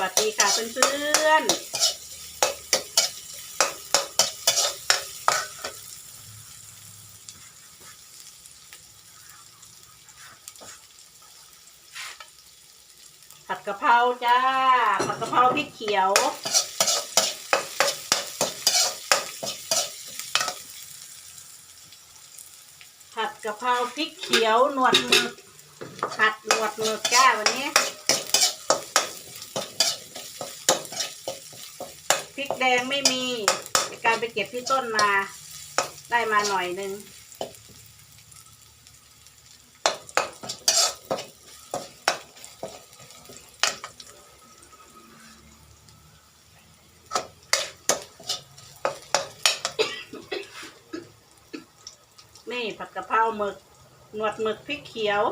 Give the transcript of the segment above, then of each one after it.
วัสดีค่ะเพื่อนๆ ผัดกะเพราจ้า ผัดกะเพราพริกเขียวผัดกะเพราพริกเขียวหนวดหมึกผัดหนวดหมึกจ้าวันนี้ พริกแดงไม่มีการไปเก็บที่ต้นมา ได้มาหน่อยนึงนี่ผัดกะเพราหมึก หนวดหมึกพริกเขียว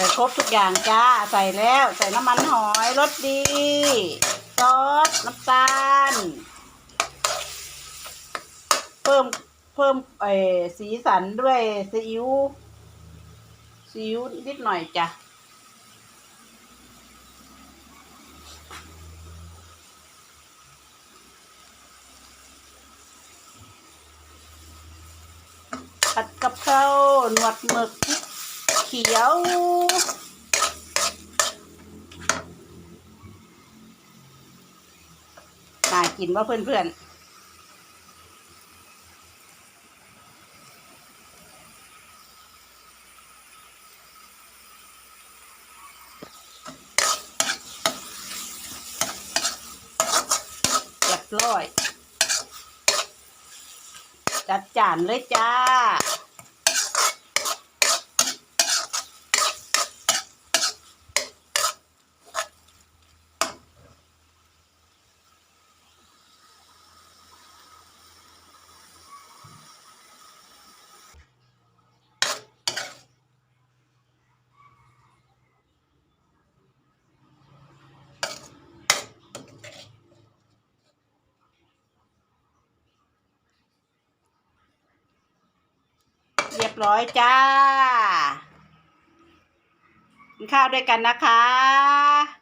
ส่ครบทุกอย่างจ้า ใส่แล้ว ใส่น้ำมันหอยรสดี ซอส น้ำตาล เพิ่ม เพิ่มไออสีสันด้วยซีอิ๊ว ซีอิ๊วนิดหน่อยจ้ะผัดกะเพราหนวดหมึกพริก ขียวน่ากินว่าเพื่อนๆเรียบร้อย จัดจานเลยจ้า ร้อยจ้ากินข้าวด้วยกันนะคะ